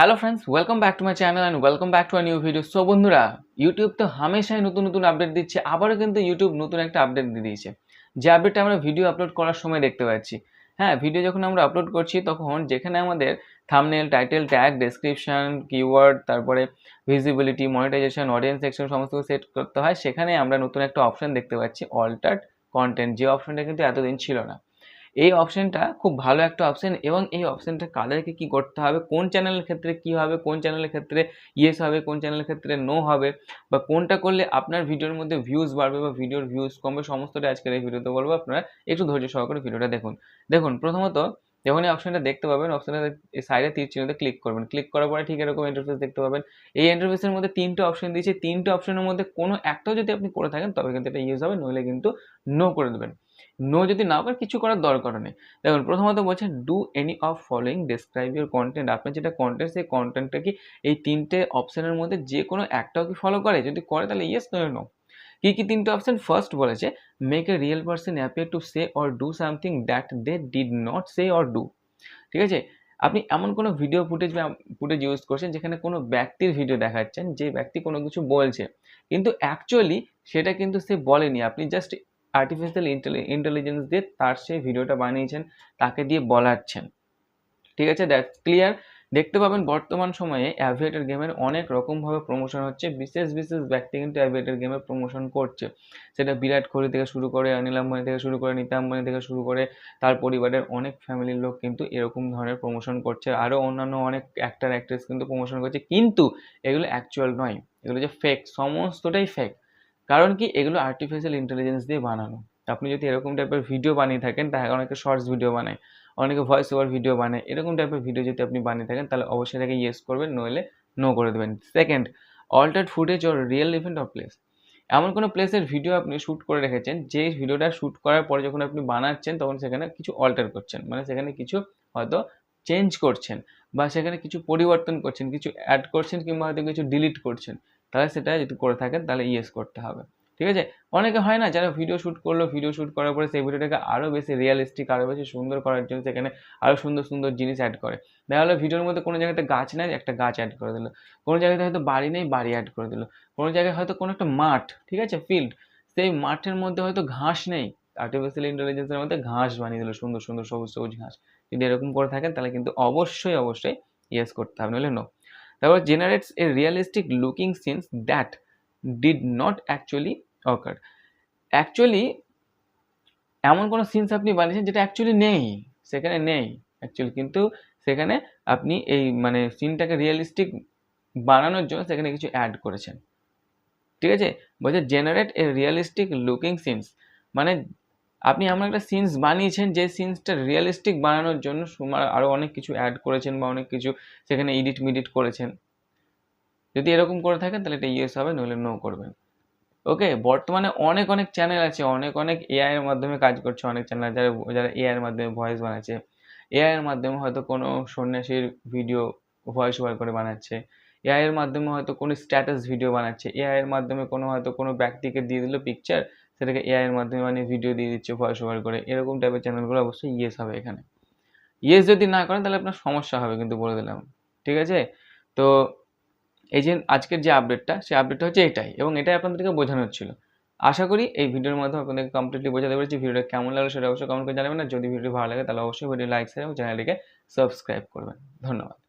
Hello friends welcome back to my channel and welcome back to a new video so বন্ধুরা YouTube তো হামেশাই নতুন নতুন update দিচ্ছে, আবারও কিন্তু ইউটিউব নতুন একটা আপডেট দিয়ে দিয়েছে। যে আপডেটটা আমরা ভিডিও আপলোড করার সময় দেখতে পাচ্ছি। হ্যাঁ ভিডিও যখন আমরা আপলোড করছি, তখন যেখানে আমাদের thumbnail title tag description keyword তারপরে ভিজিবিলিটি মনিটাইজেশন অডিয়েন্স সেকশন সমস্ত কিছু সেট করতে হয়, সেখানে আমরা নতুন একটা অপশন দেখতে পাচ্ছি অল্টার্ড কন্টেন্ট যে অপশনটা কিন্তু এতদিন ছিল না। এই অপশানটা খুব ভালো একটা অপশান এবং এই অপশানটা কাদেরকে কি করতে হবে? কোন চ্যানেলের ক্ষেত্রে কি হবে? কোন চ্যানেলের ক্ষেত্রে ইয়েস হবে? কোন চ্যানেলের ক্ষেত্রে নো হবে? বা কোনটা করলে আপনার ভিডিওর মধ্যে ভিউজ বাড়বে বা ভিডিওর ভিউজ কমবে? সমস্তটা আজকের এই ভিডিওতে বলব। আপনারা একটু ধৈর্য সহকারে ভিডিওটা দেখুন। দেখুন, প্রথমত যখন এই অপশনটা দেখতে পাবেন। অপশনটা সাইডে তীর চিহ্নতে ক্লিক করবেন। ক্লিক করার পরে ঠিক এরকম ইন্টারফেস দেখতে পাবেন। এই ইন্টারফেসের মধ্যে তিনটে অপশন দিয়েছে। তিনটে অপশনের মধ্যে কোনো একটাও যদি আপনি করে থাকেন, তবে কিন্তু এটা ইউজ হবে, নইলে কিন্তু নো করে দেবেন। নো যদি না করেন, কিছু করার দরকার নেই। দেখুন, প্রথমত বলছে do any of following describe your content আপনার যেটা কন্টেন্ট সেই কন্টেন্টটা কি এই তিনটে অপশনের মধ্যে যে কোনো একটাও কি ফলো করে? যদি করে, তাহলে ইয়েস নয় নো কী কী তিনটে অপশন ফার্স্ট বলেছে make a real person appear to say or do something that they did not say or do ঠিক আছে? আপনি এমন কোনো ভিডিও ফুটেজ ফুটেজ ইউজ করছেন যেখানে কোনো ব্যক্তির ভিডিও দেখাচ্ছেন, যে ব্যক্তি কোনো কিছু বলছে। কিন্তু অ্যাকচুয়ালি সেটা কিন্তু সে বলেনি। আপনি জাস্ট আর্টিফিশিয়াল ইন্টেলিজেন্স দিয়ে তার সেই ভিডিওটা বানিয়েছেন, তাকে দিয়ে বলাচ্ছেন। ঠিক আছে? দ্যাট ক্লিয়ার দেখতে পাবেন বর্তমান সময়ে অ্যাভিয়েটার গেমের অনেক রকমভাবে প্রমোশন হচ্ছে। বিশেষ বিশেষ ব্যক্তি কিন্তু অ্যাভিয়েটার গেমের প্রমোশন করছে। সেটা বিরাট কোহলি থেকে শুরু করে অনিল আম্বানি থেকে শুরু করে নীতা আম্বানি থেকে শুরু করে তার পরিবারের অনেক ফ্যামিলির লোক কিন্তু এরকম ধরনের প্রমোশন করছে। আরও অন্যান্য অনেক অ্যাক্টার অ্যাক্ট্রেস কিন্তু প্রমোশন করছে। কিন্তু এগুলো অ্যাকচুয়াল নয়। এগুলো যে ফেক সমস্তটাই ফেক কারণ কি? এগুলো আর্টিফিশিয়াল ইন্টেলিজেন্স দিয়ে বানানো। আপনি যদি এরকম টাইপের ভিডিও বানিয়ে থাকেন, তাহলে অনেকে শর্টস ভিডিও বানায়। অনেকে ভয়েস ওভার ভিডিও বানায়, এরকম টাইপের ভিডিও যদি আপনি বানিয়ে থাকেন, তাহলে অবশ্যই তাকে ইয়েস করবেন, নইলে নো করে দেবেন। Second altered footage or real event of place এমন কোনো প্লেসের ভিডিও আপনি শ্যুট করে রেখেছেন, যে ভিডিওটা শ্যুট করার পরে যখন আপনি বানাচ্ছেন, তখন সেখানে কিছু অল্টার করছেন। মানে সেখানে কিছু হয়তো চেঞ্জ করছেন বা সেখানে কিছু পরিবর্তন করছেন, কিছু অ্যাড করছেন কিংবা হয়তো কিছু ডিলিট করছেন। তাহলে সেটা যদি করে থাকেন, তাহলে ইয়েস করতে হবে। ঠিক আছে? অনেকে হয় না, যারা ভিডিও শ্যুট করল ভিডিও শ্যুট করার পরে সেই ভিডিওটাকে আরও বেশি রিয়ালিস্টিক আরও বেশি সুন্দর করার জন্য সেখানে আরও সুন্দর সুন্দর জিনিস অ্যাড করে। দেখা হলো ভিডিওর মধ্যে কোনো জায়গাতে গাছ নেই, একটা গাছ অ্যাড করে দিল। কোনো জায়গাতে হয়তো বাড়ি নেই, বাড়ি অ্যাড করে দিল। কোনো জায়গায় হয়তো কোনো একটা মাঠ, ঠিক আছে? ফিল্ড সেই মাঠের মধ্যে হয়তো ঘাস নেই। আর্টিফিশিয়াল ইন্টেলিজেন্সের মধ্যে ঘাস বানিয়ে দিল, সুন্দর সুন্দর সবুজ সবুজ ঘাস। যদি এরকম করে থাকেন, তাহলে কিন্তু অবশ্যই অবশ্যই ইয়েস করতে হবে, নইলে নো তারপর generates a realistic looking scenes that did not actually occur actually এমন কোনো সিনস আপনি বানিয়েছেন যেটা অ্যাকচুয়ালি নেই, সেখানে নেই অ্যাকচুয়ালি কিন্তু সেখানে আপনি এই মানে সিনটাকে রিয়েলিস্টিক বানানোর জন্য সেখানে কিছু অ্যাড করেছেন। ঠিক আছে? বলছে generate a realistic looking scenes মানে আপনি এমন একটা সিনস বানিয়েছেন যে সিনসটা রিয়েলিস্টিক বানানোর জন্য আরও অনেক কিছু অ্যাড করেছেন বা অনেক কিছু সেখানে এডিট মিডিট করেছেন। যদি এরকম করে থাকেন তাহলে এটা ইয়েস হবে, নইলে নো করবেন। ওকে বর্তমানে অনেক অনেক চ্যানেল আছে, অনেক অনেক এআই এর মাধ্যমে কাজ করছে অনেক চ্যানেল আছে, যারা যারা এআই এর মাধ্যমে ভয়েস বানাচ্ছে। এআই এর মাধ্যমে হয়তো কোনো সন্ন্যাসীর ভিডিও ভয়েস ওভার করে বানাচ্ছে। এআই এর মাধ্যমে হয়তো কোনো স্ট্যাটাস ভিডিও বানাচ্ছে। এআই এর মাধ্যমে কোনো, হয়তো কোনো ব্যক্তিকে দিয়ে দিল পিকচার সেটাকে এআই এর মাধ্যমে মানে ভিডিও দিয়ে দিচ্ছে ভয়েস ওভার করে। এরকম টাইপের চ্যানেলগুলো অবশ্যই ইয়েস হবে এখানে। ইয়েস যদি না করেন তাহলে আপনার সমস্যা হবে কিন্তু বলে দিলাম। ঠিক আছে? তো এই যে আজকের যে আপডেটটা সেই আপডেটটা হচ্ছে এটাই এবং এটাই আপনাদেরকে বোঝানো হচ্ছিল আশা করি এই ভিডিওর মাধ্যমে আপনাদেরকে কমপ্লিটলি বোঝাতে পেরেছি। ভিডিওটা কেমন লাগল সেটা অবশ্যই কমেন্ট করে জানাবেন। আর যদি ভিডিও ভালো লাগে, তাহলে অবশ্যই ভিডিও লাইক শেয়ার এবং চ্যানেলটিকে সাবস্ক্রাইব করবেন। ধন্যবাদ।